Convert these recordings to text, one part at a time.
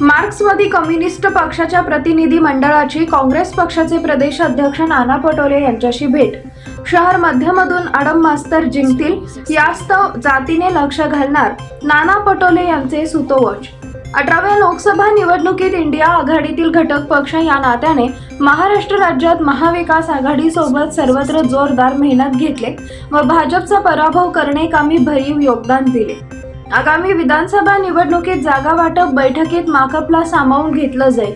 मार्क्सवादी कम्युनिस्ट पक्षाच्या प्रतिनिधी मंडळाची काँग्रेस पक्षाचे प्रदेश अध्यक्ष नाना पटोले यांच्याशी भेट. शहर मध्यमधून आडम मास्तर जिंकतील यास्तव जातीने लक्ष घालणार नाना पटोले यांचे सुतोवच. अठराव्या लोकसभा निवडणुकीत इंडिया आघाडीतील घटक पक्ष या नात्याने महाराष्ट्र राज्यात महाविकास आघाडीसोबत सर्वत्र जोरदार मेहनत घेतले व भाजपचा पराभव करणे कामी भरीव योगदान दिले. आगामी विधानसभा निवडणुकीत जागा वाटप बैठकीत माकपला सामावून घेतलं जाईल.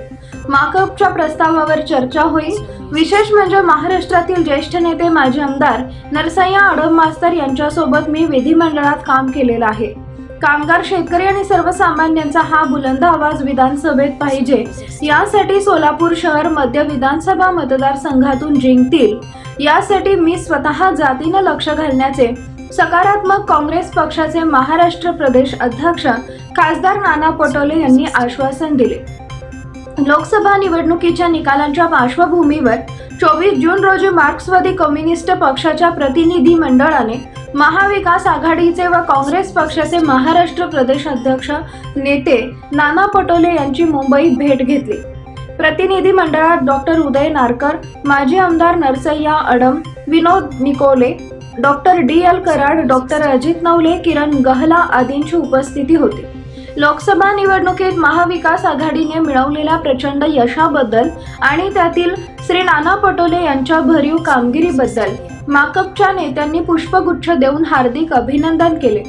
माकपच्या प्रस्तावावर चर्चा होईल. विशेष म्हणजे महाराष्ट्रातील ज्येष्ठ नेते माजी आमदार नरसय्या अडम मास्तर यांच्यासोबत मी विधिमंडळात काम केलेलं आहे. कामगार शेतकरी आणि सर्वसामान्यांचा हा बुलंद आवाज विधानसभेत पाहिजे. यासाठी सोलापूर शहर मध्य विधानसभा मतदारसंघातून जिंकतील. यासाठी मी स्वतः जातीनं लक्ष घालण्याचे सकारात्मक काँग्रेस पक्षाचे महाराष्ट्र प्रदेश अध्यक्ष खासदार नाना पटोले यांनी आश्वासन दिले. लोकसभा निवडणुकीच्या निकालांच्या पार्श्वभूमीवर चोवीस जून रोजी मार्क्सवादी कम्युनिस्ट पक्षाच्या प्रतिनिधी मंडळाने महाविकास आघाडीचे व काँग्रेस पक्षाचे महाराष्ट्र प्रदेश अध्यक्ष नेते नाना पटोले यांची मुंबईत भेट घेतली. प्रतिनिधी मंडळात डॉक्टर उदय नारकर माजी आमदार Narsayya Adam Vinod Nikole doctor D L Karad doctor Ajit Navale Kiran Gahla आदींची उपस्थिती होती. लोकसभा निवडणुकीत महाविकास आघाडीने मिळवलेल्या प्रचंड यशाबद्दल आणि त्यातील श्री नाना पटोले यांच्या भरीव कामगिरीबद्दल माकपच्या नेत्यांनी पुष्पगुच्छ देऊन हार्दिक अभिनंदन केले.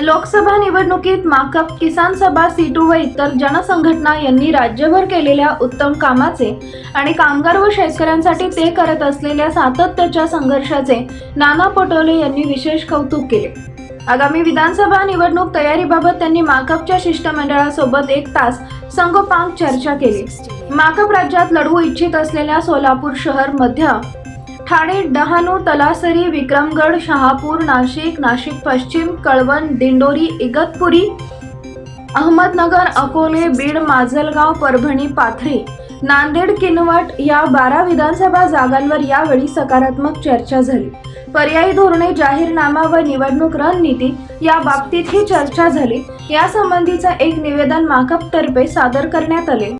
लोकसभा निवडणुकीत माकप किसान सभा सीटू व इतर जनसंघटना यांनी राज्यभर केलेल्या उत्तम कामाचे आणि कामगार व शेतकऱ्यांसाठी ते करत असलेल्या सातत्याच्या संघर्षाचे नाना पटोले यांनी विशेष कौतुक केले. आगामी विधानसभा निवडणूक तयारीबाबत त्यांनी माकपच्या शिष्टमंडळासोबत एक तास संगोपांग चर्चा केली. माकप राज्यात लढवू इच्छित असलेल्या सोलापूर शहर मध्य ठाणे डहाणू तलासरी विक्रमगड शहापूर नाशिक नाशिक पश्चिम कळवण दिंडोरी इगतपुरी अहमदनगर अकोले बीड माजलगाव परभणी पाथरी नांदेड किनवट या बारा विधानसभा जागांवर यावेळी सकारात्मक चर्चा झाली. पर्यायी धोरणे जाहीरनामा व निवडणूक रणनीती या बाबतीतही चर्चा झाली. यासंबंधीचं एक निवेदन माकपतर्फे सादर करण्यात आले.